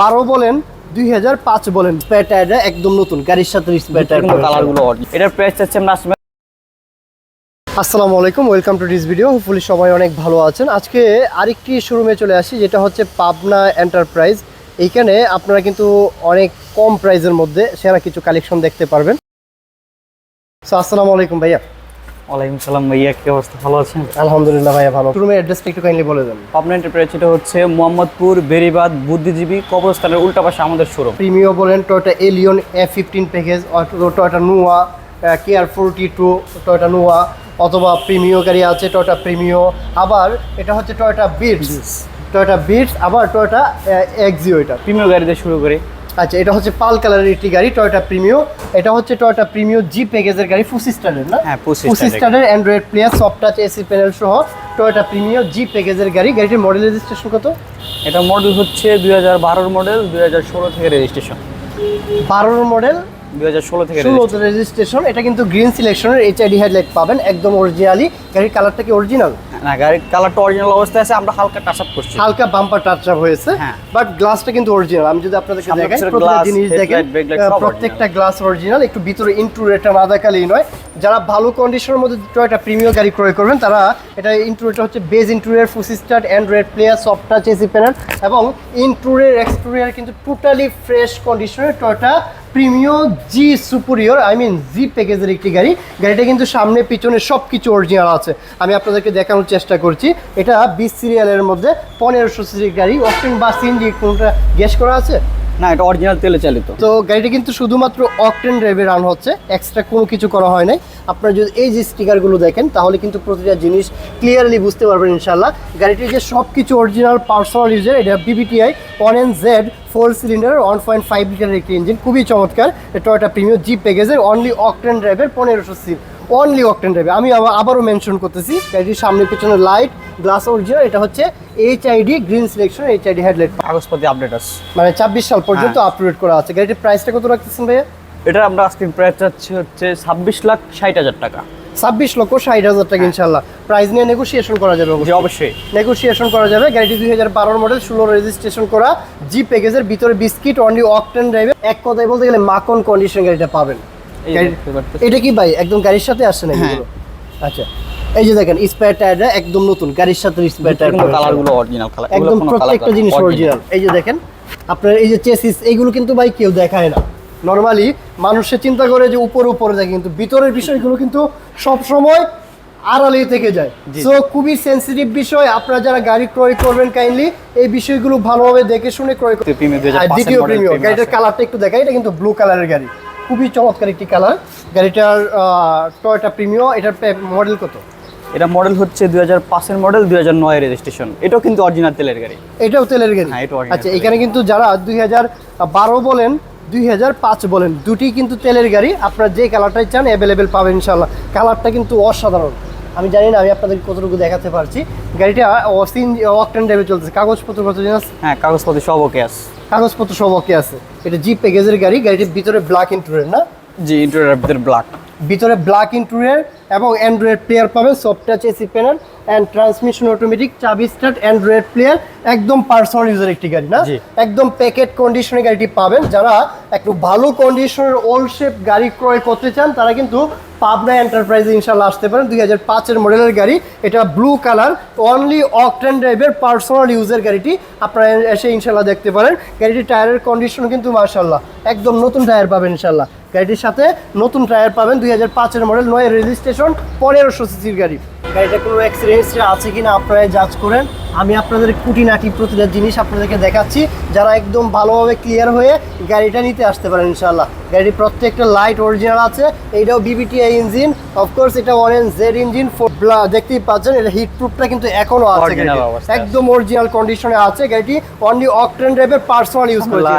বারো বলেন দুই হাজার পাঁচ বলেন স্পেয়ার টায়ারটা একদম নতুন গাড়ির সাথে স্পেয়ার টায়ার কালারগুলো এটার প্রাইস চাচ্ছি আমরা আসসালামু আলাইকুম welcome to this video hopefully সবাই অনেক ভালো আছেন। আজকে আরেকটি শোরুমে চলে আসি যেটা হচ্ছে পাবনা এন্টারপ্রাইজ এইখানে আপনারা কিন্তু অনেক কম প্রাইজের মধ্যে সেরা কিছু কালেকশন দেখতে পারবেন। সো আসসালামু আলাইকুম ভাইয়া। ওয়ালাইকুম সালাম ভাইয়া কি অবস্থা? ভালো আছেন? আলহামদুলিল্লাহ ভাইয়া ভালো। শোরুমের অ্যাড্রেসটা একটু কাইন্ডলি বলে দেন। পাবনা এন্টারপ্রাইজ এটা হচ্ছে মোহাম্মদপুর বেরিবাদ বুদ্ধিজীবী কবরস্থানের উল্টা পাশে আমাদের শোরুম প্রিমিও বলেন Toyota Allion A fifteen package Toyota Noah care forty two Toyota Noah অথবা প্রিমিও গাড়ি আছে টয়োটা প্রিমিও আবার এটা হচ্ছে টয়োটা বিটস টয়োটা বিটস আবার টয়োটা এক্সিও এটা। প্রিমিয় গাড়িতে শুরু করে। আচ্ছা এটা হচ্ছে পাল কালারের একটি গাড়ি টয়টা প্রিমিও এটা হচ্ছে টয়টা প্রিমিও জি প্যাকেজের গাড়ি ফুসি স্টারের না? হ্যাঁ, ফুসি। স্টারের android player soft touch AC panel সহ টয়টা প্রিমিও জি প্যাকেজের গাড়ি। গাড়িটির মডেল রেজিস্ট্রেশন কত? এটা মডেল হচ্ছে দুই হাজার বারোর মডেল দুই হাজার ষোলো থেকে রেজিস্ট্রেশন বারোর মডেল দুই হাজার ষোলো থেকে ষোলো registration। রেজিস্ট্রেশন এটা কিন্তু গ্রিন সিলেকশনের এইচআইডি হেডলাইট পাবেন একদম অরিজিনালি গাড়ির কালারটা কি অরিজিনাল না গাড়ির কালারটা অরিজিনাল অবস্থায় আছে আমরা হালকা টাচ আপ করছি। হালকা বাম্পার টাচ আপ হয়েছে হ্যাঁ। বাট গ্লাসটা কিন্তু অরিজিনাল আমি যদি আপনাদেরকে দেখাই glass, জিনিস দেখেন প্রত্যেকটা গ্লাস অরিজিনাল একটু ভিতরে ইন্টুরেটা দেখালেই নয়। যারা ভালো কন্ডিশনের মধ্যে টয়টা প্রিমিয়াম গাড়ি ক্রয় করবেন তারা এটা ইন্টুরেটা হচ্ছে beige interior push start android player soft touch AC panel এবং ইন্টুরিয়ার এক্সটেরিয়ার কিন্তু টোটালি ফ্রেশ কন্ডিশনের Toyota Premio G superior I mean G প্যাকেজের একটি গাড়ি। গাড়িটা কিন্তু সামনে, পিছনে সব কিছু অরিজিনাল আছে। আমি আপনাদেরকে দেখানোর চেষ্টা করছি। এটা বিশ সিরিয়ালের মধ্যে পনেরোশো সিসির গাড়ি অপশন বা ইঞ্জিন কোনটা গ্যাস করা আছে? না, এটা অরিজিনাল তেলে চালিত। তো গাড়িটা কিন্তু শুধুমাত্র অকটেন ড্রাইভে রান হচ্ছে এক্সট্রা কোনো কিছু করা হয় নাই। আপনারা যদি এই যে স্টিকারগুলো দেখেন, তাহলে কিন্তু প্রতিটা জিনিস ক্লিয়ারলি বুঝতে পারবেন ইনশাল্লাহ গাড়িটির যে সব কিছু অরিজিনাল পার্সোনাল ইউজের এটা VVTI one N Z four cylinder one point five লিটারের একটি ইঞ্জিন খুবই চমৎকার। টয়টা প্রিমিয়ার জিপ প্যাকেজের অনলি অকটেন ড্রাইভের পনেরোশো সিট অনলি অকটেন ড্রাইভে আমি আবার আবারও মেনশন করতেছি, গাড়িটির সামনে পিছনে লাইট গ্লাস অরিজিনাল এটা হচ্ছে HID green selection H HID headlight কাগজপাতি আপডেট আছে। মানে ছাব্বিশ সাল পর্যন্ত হ্যাঁ। আপগ্রেড করা আছে। গাড়িটির প্রাইসটা কত রাখতেছেন ভাইয়া? এটা আমরা আজকে প্রাইস চাচ্ছি হচ্ছে ছাব্বিশ লাখ ষাট হাজার টাকা। ছাব্বিশ লক্ষ ষাট হাজার টাকা ইনশাল্লাহ প্রাইস নিয়ে নেগোসিয়েশন করা যাবে অবশ্যই। নেগোসিয়েশন করা যাবে। গাড়িটি দুই হাজার বারোর মডেল ষোলো রেজিস্ট্রেশন করা জি প্যাকেজের ভিতরে বিস্কিট অনলি অকটেন ড্রাইভে এক কথায় বলতে গেলে মাখন কন্ডিশন গাড়িটা পাবেন। এটা কি ভাই? একদম গাড়ির সাথে আসছে না হ্যাঁ। আচ্ছা। এই যে দেখেন স্পেয়ার টায়ারটা একদম নতুন গাড়ির সাথে স্পেয়ার টায়ার কালারগুলো অরিজিনাল কালার একদম প্রত্যেকটা জিনিস অরিজিনাল এই যে দেখেন আপনার এই যে চেসিস এইগুলো কিন্তু ভাই কেউ দেখায় না। নর্মালি মানুষে চিন্তা করে যে উপরে উপরে দেখে কিন্তু ভিতরের বিষয়গুলো কিন্তু সব সময় আড়ালেই থেকে যায়। সো খুবই সেনসিটিভ বিষয়। আপনারা যারা গাড়ি ক্রয় করবেন কাইন্ডলি এই বিষয়গুলো ভালোভাবে দেখে শুনে ক্রয় করবেন Premium 2005 আর দ্বিতীয় প্রিমিয়াম গাড়িটার কালারটা একটু দেখাই এটা কিন্তু ব্লু কালারের গাড়ি। খুবই চমৎকার একটি কালার গাড়িটার টয়টা প্রিমিয়াম এটার মডেল কত? এটা মডেল হচ্ছে দুই হাজার পাঁচের মডেল দুই হাজার নয় রেজিস্ট্রেশন এটাও কিন্তু অরিজিনাল তেলের গাড়ি। এটাও তেলের গাড়ি? হ্যাঁ, এটা আচ্ছা এখানে কিন্তু যারা দুই হাজার বারো বলেন দুই হাজার পাঁচ বলেন দুটি কিন্তু তেলের গাড়ি। আপনারা যে কালারটাই চান অ্যাভেলেবেল পাবেন ইনশাল্লাহ কালারটা কিন্তু অসাধারণ। আমি জানি না আমি আপনাদের কতটুকু দেখাতে পারছি। গাড়িটা অসিন অকটেন ড্রাইভে চলতেছে। কাগজপত্র কত জিনিস হ্যাঁ কাগজপত্র সব ওকে আছে। কাগজপত্র সব ওকে আছে। এটা জি প্যাকেজের গাড়ি। গাড়িটির ভিতরে ব্ল্যাক ইন্টুরিয়ার না? জি ইন্টারিয়ার ভিতরে ব্ল্যাক ভিতরে ব্ল্যাক ইন্টুরিয়ার এবং অ্যান্ড্রয়েড প্লেয়ার পাবেন soft touch AC panel and transmission automatic চাবি স্টার্ট অ্যান্ড্রয়েড প্লেয়ার একদম পার্সোনাল ইউজার একটি গাড়ি না? একদম প্যাকেট কন্ডিশনের গাড়িটি পাবেন। যারা একটু ভালো কন্ডিশনের ওল্ড শেপ গাড়ি ক্রয় করতে চান তারা কিন্তু পাবনা এন্টারপ্রাইজে ইনশাল্লাহ আসতে পারেন। দুই হাজার পাঁচের মডেলের গাড়ি এটা ব্লু কালার অনলি অকটেন ড্রাইভের পার্সোনাল ইউজের গাড়িটি আপনারা এসে ইনশাল্লাহ দেখতে পারেন। গাড়িটির টায়ারের কন্ডিশন কিন্তু মার্শাল্লাহ একদম নতুন টায়ার পাবেন ইনশাল্লাহ গাড়িটির সাথে নতুন টায়ার পাবেন দুই হাজার পাঁচের মডেল নয় রেজিস্ট্রেশন পনেরোশো সিসির গাড়ি। গাড়িটা কোনো অ্যাক্সিডেন্ট আছে কিনা আপনারা জাজ করেন। আমি আপনাদের খুঁটিনাটি প্রতিটা জিনিস আপনাদেরকে দেখাচ্ছি যারা একদম ভালোভাবে ক্লিয়ার হয়ে গাড়িটা নিতে আসতে পারেন ইনশাল্লাহ গাড়ির প্রত্যেকটা লাইট অরিজিনাল আছে এইটাও বিবিটিআই ইঞ্জিন অফকোর্স এটা ওয়ান জেড ইঞ্জিন দেখতেই পাচ্ছেন এটা হিট প্রুফটা কিন্তু এখনও আছে। একদম অরিজিনাল কন্ডিশনে আছে গাড়িটি অনলি অকটেন ড্রাইভের পার্সোনাল ইউজ করেছে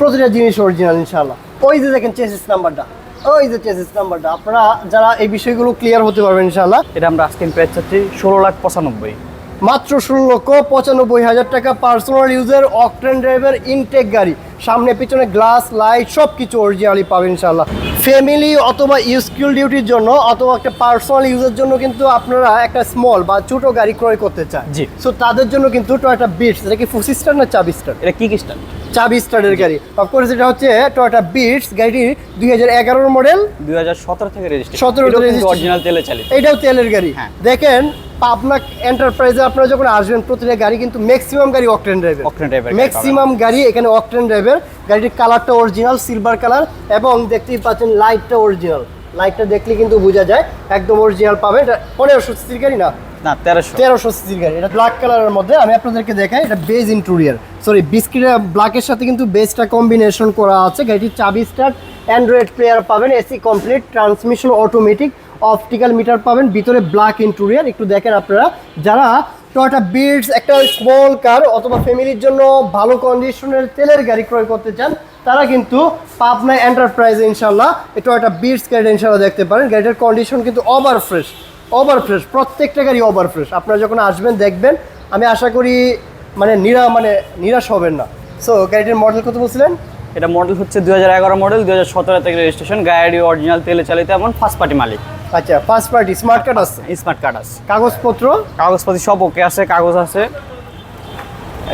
প্রতিটা জিনিস অরিজিনাল ইনশাল্লাহ ওই যে দেখেন চেসিস নাম্বারটা ওই যে চেসিস নাম্বারটা আপনারা যারা এই বিষয়গুলো ক্লিয়ার হতে পারবেন ইনশাল্লাহ এটা আমরা আজকে প্রাইস চাচ্ছি ষোলো লাখ পঁচানব্বই। মাত্র ষোলো লক্ষ পঁচানব্বই হাজার টাকা পার্সোনাল ইউজের অকটেন ড্রাইভার ইনটেক গাড়ি। সামনে পিছনে গ্লাস লাইট সব কিছু অরিজিনালি পাবেন ইনশাল্লাহ ফ্যামিলি অথবা স্কুল ডিউটির জন্য অথবা একটা পার্সোনাল ইউজের জন্য কিন্তু আপনারা একটা স্মল বা ছোট গাড়ি ক্রয় করতে চান। জি। সো তাদের জন্য কিন্তু টয়োটা বিটস এটা কি ফুসি স্টার না চাবি স্টার এটা কি কি স্টার চাবি স্টারের গাড়ি। অফকোর্স এটা হচ্ছে টয়োটা বিটস গাড়িটি দুই হাজার এগারোর মডেল দুই হাজার সতেরো থেকে রেজিস্ট্রেশন 17 থেকে registration। অরিজিনাল তেলে চালিত। এটাও তেলের গাড়ি। হ্যাঁ। দেখেন পাবনা এন্টারপ্রাইজে আপনারা যখন আসবেন প্রতিটা গাড়ি কিন্তু ম্যাক্সিমাম গাড়ি অকটেন ড্রাইভের এর গাড়ি ম্যাক্সিমাম গাড়ি এখানে অকটেন ড্রাইভের গাড়িটির কালারটা অরিজিনাল সিলভার কালার এবং দেখতেই পাচ্ছেন লাইটটা অরিজিনাল লাইটটা দেখলে কিন্তু বোঝা যায় একদম অরিজিনাল পাবে। এটা পনেরোশো সিসির গাড়ি না? না তেরোশো। তেরোশো সিসির গাড়ি। এটা ব্ল্যাক কালারের মধ্যে। আমি আপনাদেরকে দেখাই এটা বেজ ইন্টুরিয়ার সরি বিস্কিট ব্ল্যাকের সাথে কিন্তু বেজটা কম্বিনেশন করা আছে। গাড়িটির চাবি স্টার্ট অ্যান্ড্রয়েড প্লেয়ার পাবেন AC complete transmission automatic optical meter পাবেন ভিতরে ব্ল্যাক ইন্টুরিয়ার একটু দেখেন আপনারা যারা টয়টা বিটস একটা স্মল কার অথবা ফ্যামিলির জন্য ভালো কন্ডিশনের তেলের গাড়ি ক্রয় করতে চান, তারা কিন্তু পাবনা এন্টারপ্রাইজে ইনশাল্লাহ এই টয়টা বিটস গাড়িটা ইনশাল্লাহ দেখতে পারেন। গাড়িটার কন্ডিশন কিন্তু ওভার ফ্রেশ ওভার ফ্রেশ প্রত্যেকটা গাড়ি ওভার ফ্রেশ আপনারা যখন আসবেন, দেখবেন, আমি আশা করি মানে নিরা মানে নিরাশ হবেন না। সো গাড়িটির মডেল কত বলছিলেন? এটা মডেল হচ্ছে দু হাজার এগারো মডেল দু হাজার রেজিস্ট্রেশন গাড়ি অরিজিনাল তেলে চালিত এমন ফার্স্ট পার্টি মালিক। আচ্ছা ফার্স্ট পার্টি স্মার্ট কার্ড আছে? স্মার্ট কার্ড আছে। কাগজপত্র? কাগজপত্র সব ওকে আছে কাগজ আছে।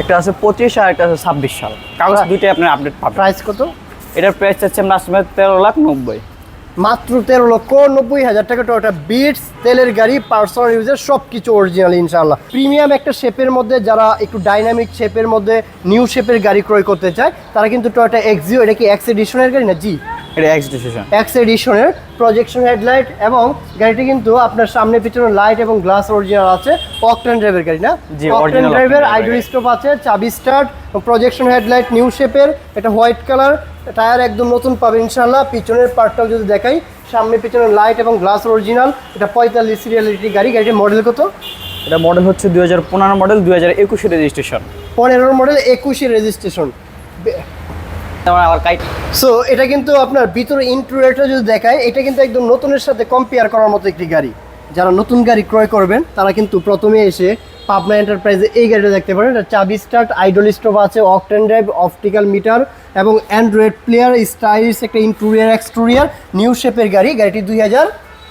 একটা আছে পঁচিশ আর একটা আছে ছাব্বিশ সাল। কাগজ। দুইটাই আপনার আপডেট পাবেন। প্রাইস কত? এটার প্রাইস চাচ্ছে আমরা আসলে তেরো লাখ নব্বই। মাত্র তেরো লক্ষ নব্বই হাজার টাকা টয়টা বিটস তেলের গাড়ি পার্সোনাল ইউজের সব কিছু অরিজিনাল ইনশাল্লাহ প্রিমিয়াম একটা শেপের মধ্যে যারা একটু ডাইনামিক শেপের মধ্যে নিউ শেপের গাড়ি ক্রয় করতে চায় তারা কিন্তু টয়টা এক্সিও এটা কি এক্স এডিশনের গাড়ি না জি এটা এক্স ডিসিশন এক্স এডিশনের প্রজেকশন হেডলাইট এবং গাড়িটি কিন্তু আপনার সামনে পিছনে লাইট এবং গ্লাস অরিজিনাল আছে। অকটেন ড্রাইভের গাড়ি না? অকটেন ড্রাইভের আইডল গাড়ি। আছে চাবি স্টার্ট প্রজেকশন হেডলাইট নিউ শেপের এটা হোয়াইট কালার টায়ার একদম নতুন পাবে ইনশাল্লাহ পিছনের পার্টটাও যদি দেখাই সামনে পিছনে লাইট এবং গ্লাস অরিজিনাল এটা পঁয়তাল্লিশ সিরিয়ালিটি গাড়ি। গাড়িটির মডেল কত? এটা মডেল হচ্ছে দুই পনেরো মডেল দুই হাজার রেজিস্ট্রেশন পনেরোর মডেল একুশে রেজিস্ট্রেশন আবার কাইট সো এটা কিন্তু আপনার ভিতরে ইন্টেরিয়রটা যদি দেখায়, এটা কিন্তু একদম নতুনের সাথে কম্পেয়ার করার মতো একটি গাড়ি। যারা নতুন গাড়ি ক্রয় করবেন, তারা কিন্তু প্রথমে এসে পাবনা এন্টারপ্রাইজে এই গাড়িটা দেখতে পারেন। এটা চাবি স্টার্ট আইডল স্টোভ আছে অকটেন ড্রাইভ অপটিক্যাল মিটার এবং অ্যান্ড্রয়েড প্লেয়ার স্টাইলিশ একটা ইন্টেরিয়র এক্সটেরিয়র নিউ শেপের গাড়ি। গাড়িটি দুই হাজার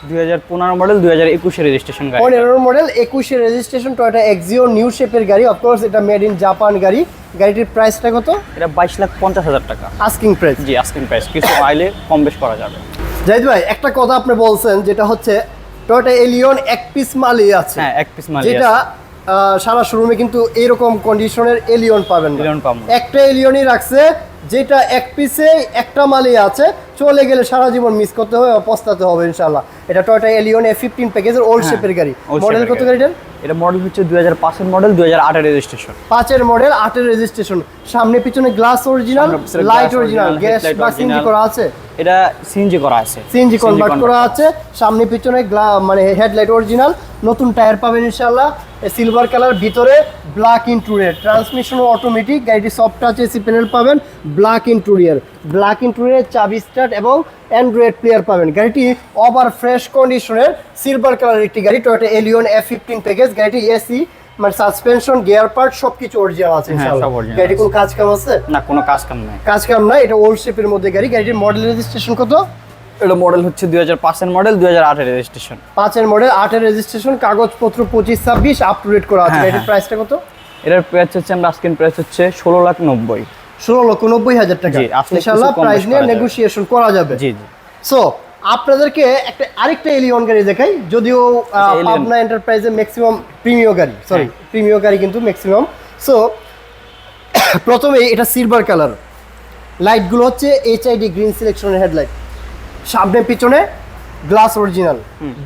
দুই হাজার পনেরো মডেল দুই হাজার একুশে রেজিস্ট্রেশন গাড়ি। পনেরোর মডেল একুশে রেজিস্ট্রেশন টয়টা এক্সিও নিউ শেপের গাড়ি। অফকোর্স এটা মেড ইন জাপান গাড়ি। গাড়িটির প্রাইসটা কত? এটা বাইশ লাখ পঞ্চাশ হাজার টাকা। আস্কিং প্রাইস জি আস্কিং প্রাইস কিছু আইলে কম বেশ করা যাবে। জাহিদ ভাই একটা কথা আপনি বলছেন যেটা হচ্ছে টয়োটা এলিয়ন এক পিস মালই আছে। হ্যাঁ এক পিস মাল যেটা সারা শোরুমে কিন্তু এরকম কন্ডিশনের এলিয়ন পাবেন না। Allion পাবো একটা এলিয়নই রাখছে যেটা এক পিসে একটা মালই আছে। চলে গেলে সারা জীবন মিস করতে হবে পস্তাতে হবে ইনশাল্লাহ এটা টয়টা এলিয়ন এ ফিফটিন প্যাকেজের ওল্ড শেপের গাড়ি। মডেল কত গাড়ি। গাড়িটার? এটা মডেল হচ্ছে দুই হাজার পাঁচের মডেল দুই হাজার আটের রেজিস্ট্রেশন পাঁচের মডেল আটের রেজিস্ট্রেশন সামনে পিছনে glass original light original gas বা সিনজি করা আছে? এটা সিএনজি করা আছে। CNG কনভার্ট করা আছে। সামনে পিছনে মানে হেডলাইট অরিজিনাল নতুন টায়ার পাবেন ইনশাল্লাহ সিলভার কালার ভিতরে ব্ল্যাক ইন্টুরিয়ার ট্রান্সমিশন অটোমেটিক গাড়িটি সফট টাচ এসি প্যানেল পাবেন ব্ল্যাক ইন্টুরিয়ার ব্ল্যাক ইন্টুরিয়ার চাবি স্টার্ট এবং অ্যান্ড্রয়েড প্লেয়ার পাবেন। গাড়িটি ওভার ফ্রেশ কন্ডিশনের সিলভার কালার একটি গাড়ি Toyota Allion F fifteen package গাড়িটি এসি মানে সাসপেনশন গিয়ার পার্ট সবকিছু অরিজিনাল আছে হ্যাঁ, আছে। কোন কাজ কাম আছে? না কোনো কাজ কাম নাই। কাজ কাম না এটা ওল্ড শেপের মধ্যে গাড়ি। গাড়িটির মডেল রেজিস্ট্রেশন কত? এটা মডেল হচ্ছে দুই হাজার পাঁচের মডেল দুই হাজার আটের রেজিস্ট্রেশন পাঁচের মডেল আটের রেজিস্ট্রেশন কাগজপত্র পঁচিশ ছাব্বিশ আপ টু ডেট করা আছে। হ্যাঁ, এটার হ্যাঁ। প্রাইসটা কত? এটার প্রাইস হচ্ছে আমরা আজকের প্রাইস হচ্ছে ষোলো লাখ নব্বই। ষোলো লক্ষ নব্বই হাজার টাকা। ইনশাল্লাহ প্রাইস নিয়ে নেগোসিয়েশন করা যাবে। জি জি। সো আপনাদেরকে একটা আরেকটা এলিয়ন গাড়ি দেখাই যদিও পাবনা এন্টারপ্রাইজে ম্যাক্সিমাম প্রিমিয় গাড়ি সরি হ্যাঁ। প্রিমিয় গাড়ি কিন্তু ম্যাক্সিমাম সো প্রথমে এটা সিলভার কালার লাইটগুলো হচ্ছে এইচআইডি গ্রিন সিলেকশনের হেডলাইট সামনে পিছনে গ্লাস অরিজিনাল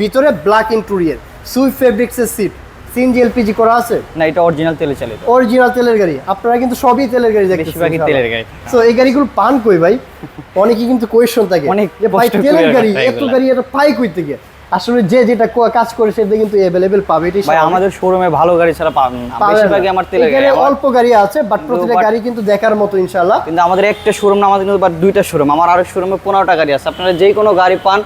ভিতরে ব্ল্যাক ইন্টুরিয়ার সুই ফেব্রিক্সের সিট সিএনজি এলপিজি করা আছে? না এটা অরিজিনাল তেলে চালিত। অরিজিনাল তেলের গাড়ি। আপনারা কিন্তু সবই তেলের গাড়ি দেখতেছেন বেশিরভাগই তেলের গাড়ি। সো এই গাড়িগুলো পান কই ভাই? অনেকে কিন্তু কোয়েশন থাকে অনেক যে ভাই তেলের গাড়ি এত গাড়ি এটা পাই কই থেকে? আসলে যে যেটা কাজ করে সেটা কিন্তু অ্যাভেলেবেল পাবে এটাই ভাই। আমাদের শোরুমে ভালো গাড়ি ছাড়া পাবেন না। বেশিরভাগই আমার তেলের গাড়ি অল্প গাড়ি আছে বাট প্রতিটা গাড়ি কিন্তু দেখার মতো ইনশাআল্লাহ। কিন্তু আমাদের একটা শোরুম না আমাদের কিন্তু বা দুইটা শোরুম আমার আরও শোরুমে পনেরোটা গাড়ি আছে। আপনারা যে কোনো গাড়ি পান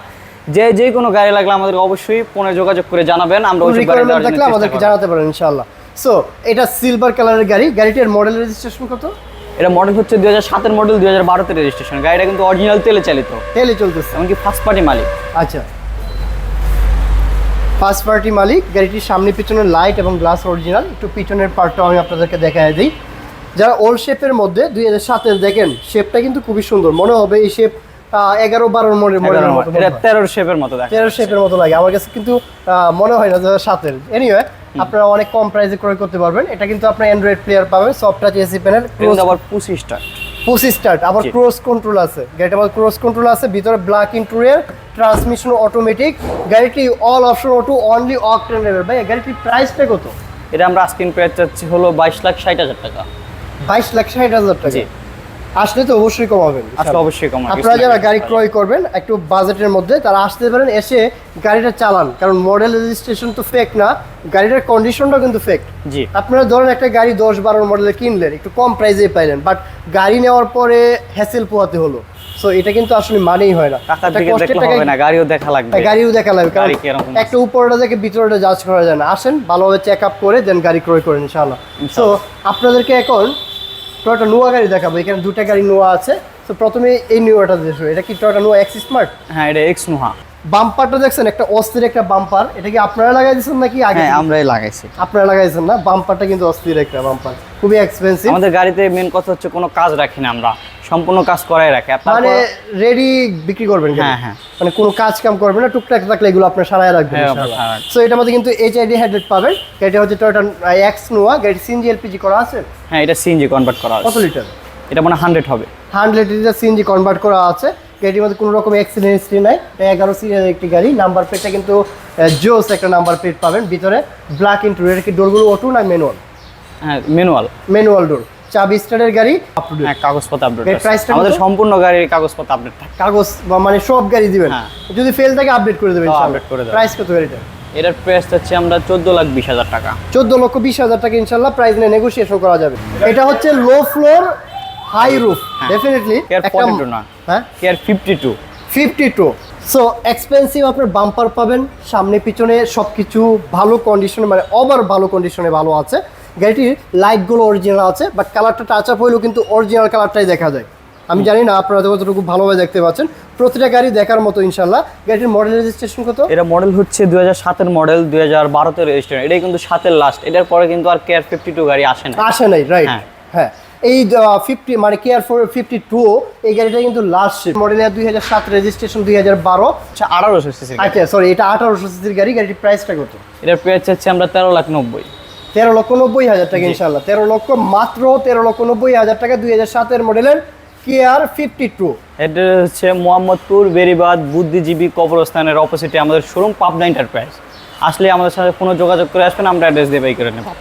যে যে কোনো গাড়ি লাগলে আমাদের অবশ্যই ফোনে যোগাযোগ করে জানাবেন আমরা ওই গাড়ি চেষ্টা আমাদেরকে জানাতে পারেন ইনশাআল্লাহ। সো এটা সিলভার কালারের গাড়ি গাড়িটার মডেল রেজিস্ট্রেশন কত? এটা মডেল হচ্ছে দুই হাজার সাতের মডেল দুই হাজার বারোতে রেজিস্ট্রেশন গাড়িটা কিন্তু অরিজিনাল তেলে চালিত। তেলে চলতেছে। এমনকি ফার্স্ট পার্টি মালিক। আচ্ছা। ফার্স্ট পার্টি মালিক গাড়িটির সামনে পিছনের লাইট এবং গ্লাস অরিজিনাল একটু পিছনের পার্টটাও আমি আপনাদেরকে দেখায় দিই। যারা ওল্ড শেপের মধ্যে দুই হাজার সাতের দেখেন শেপটা কিন্তু খুবই সুন্দর। মনে হবে এই শেপ এগারো বারোর মডেল তেরোর শেপের মতো তেরো শেপের মতো লাগে। আমার কাছে কিন্তু মনে হয় না সাতের। এনিওয়ে আপনারা অনেক কম প্রাইসে ক্রয় করতে পারবেন। এটা কিন্তু আপনার অ্যান্ড্রয়েড প্লেয়ার পাবেন সফট টাচ এসি প্যানেল আবার পঁচিশটা পুসি স্টার্ট আবার ক্রস কন্ট্রোল আছে গাড়িটা আবার ক্রস কন্ট্রোল আছে। ভিতরে ব্ল্যাক ইন্টেরিয়র ট্রান্সমিশন অটোমেটিক গাড়িটি all option auto only octane level ভাই গাড়িটির প্রাইসটা কত? এটা আমরা আস্কিং প্রাইস চাচ্ছি হলো বাইশ লাখ ষাট হাজার টাকা। বাইশ লাখ ষাট হাজার টাকা। আসলে তো অবশ্যই কমাবেন আসলে অবশ্যই কম আপনারা যারা গাড়ি ক্রয় করবেন একটু বাজেটের মধ্যে তারা আসতে পারেন এসে গাড়িটা চালান। কারণ মডেল রেজিস্ট্রেশন তো ফেক না গাড়িটার কন্ডিশনটাও কিন্তু ফেক জি। আপনারা ধরেন একটা গাড়ি দশ বারো মডেলের কিনলেন একটু কম প্রাইসে পাইলেন বাট গাড়ি নেওয়ার পরে হ্যাসেল পোহাতে হলো। সো এটা কিন্তু আসলে মানেই হয় না। হবে না গাড়িও দেখা লাগবে। হ্যাঁ, গাড়িও দেখা লাগবে। কারণ একটা উপরটা থেকে ভিতরটা জাজ করা যায় না। আসেন ভালোভাবে চেক আপ করে দেন গাড়ি ক্রয় করেন ইনশাআল্লাহ। সো আপনাদেরকে এখন টয়োটা নোয়া গাড়ি দেখাবো, এখানে দুটা গাড়ি নোয়া আছে। তো প্রথমে এই নোয়াটা দেখো এটা কি টয়টা নোয়া এক্স স্মার্ট হ্যাঁ এটা এক্স নোহা বাম্পারটা দেখছেন একটা অস্থির একটা বাম্পার। এটা কি আপনারা লাগাই দিয়েছেন নাকি আগে হ্যাঁ আমরাই লাগাইছি। আপনারা লাগাইছেন না? বাম্পারটা কিন্তু অস্থির একটা বাম্পার। খুবই এক্সপেন্সিভ আমাদের গাড়িতে মেন কথা হচ্ছে কোনো কাজ রাখি না আমরা। সম্পূর্ণ কাজ করাই রাখি। মানে রেডি বিক্রি করবেন হ্যাঁ, হ্যাঁ। মানে কোনো কাজ কাম করবেন না টুকটাক থাকলে এগুলো আপনার সারায় রাখবেন হ্যাঁ, আপনার সারায় রাখবেন। সো এটার মধ্যে কিন্তু এইচআইডি হেডলাইট পাবেন। এটা হচ্ছে টয়োটা এক্স নোয়া গাড়ি সিএনজি এলপিজি করা আছে? হ্যাঁ এটা সিএনজি কনভার্ট করা আছে। কত লিটার এটা মানে হান্ড্রেড হবে। হান্ড্রেড লিটার সিএনজি কনভার্ট করা আছে। গাড়ির মধ্যে কোনো রকম অ্যাক্সিডেন্ট হিস্ট্রি নাই। এটা এগারো সিরিয়াল একটি গাড়ি। নাম্বার প্লেটটা কিন্তু জোস একটা নাম্বার প্লেট পাবেন। ভিতরে ব্ল্যাক ইন্টুরিয়ার কি ডোরগুলো অটো না ম্যানুয়াল হ্যাঁ ম্যানুয়াল ম্যানুয়াল ডোর চাবি স্টারের গাড়ি? আপ টু হ্যাঁ কাগজপত্র আপডেট price আমাদের সম্পূর্ণ গাড়ির কাগজপত্র আপডেট থাকে। কাগজ মানে সব গাড়ি দিবেন। হ্যাঁ। যদি ফেল থাকে আপডেট করে দেবেন আপডেট করে দেবেন। প্রাইস কত গাড়িটা এটার প্রাইস হচ্ছে আমরা চোদ্দ লাখ বিশ হাজার টাকা। চোদ্দ লক্ষ বিশ হাজার টাকা ইনশাল্লাহ। প্রাইস নিয়ে নেগোসিয়েশন করা যাবে। এটা হচ্ছে low floor high roof definitely এর 42 না। হ্যাঁ? টু সো এক্সপেন্সিভ আপনার বাম্পার পাবেন সামনে পিছনে সব কিছু ভালো কন্ডিশনে মানে ওভার ভালো কন্ডিশনে ভালো আছে। গাড়িটির লাইটগুলো অরিজিনাল আছে বাট কালারটা টাচ আপ হইলেও কিন্তু অরিজিনাল কালারটাই দেখা যায়। আমি জানি না আপনারা কতটুকু ভালোভাবে দেখতে পাচ্ছেন প্রতিটা গাড়ি দেখার মতো ইনশাল্লাহ গাড়িটির মডেল রেজিস্ট্রেশন কত? এটা মডেল হচ্ছে দুই হাজার সাতের মডেল দুই হাজার বারোতে রেজিস্ট্রেশন এটাই কিন্তু সাতের লাস্ট এটার পরে কিন্তু আর কেয়ার ফিফটি টু গাড়ি আসে না। আসে নাই রাইট হ্যাঁ। এই ফিফটি মানে কেয়ার ফোর ফিফটি টু এই গাড়িটা কিন্তু লাস্ট মডেল দুই হাজার সাত রেজিস্ট্রেশন দুই হাজার বারো হচ্ছে আঠারোশো সিসি আচ্ছা সরি এটা আঠারোশো সিসির গাড়ি গাড়িটির প্রাইসটা কত? এটার প্রাইস হচ্ছে আমরা তেরো লাখ নব্বই। তেরো লক্ষ নব্বই হাজার টাকা ইনশাল্লাহ তেরো লক্ষ মাত্র তেরো লক্ষ নব্বই হাজার টাকা দুই হাজার সাতের মডেলের কেয়ার ফিফটি টু এটা হচ্ছে মোহাম্মদপুর বেরিবাদ বুদ্ধিজীবী কবরস্থানের অপোজিটে আমাদের শোরুম পাবনা এন্টারপ্রাইজ আসলে আমাদের সাথে কোনো যোগাযোগ করে আসবেন আমরা অ্যাড্রেস দিয়ে বাই করে নেব।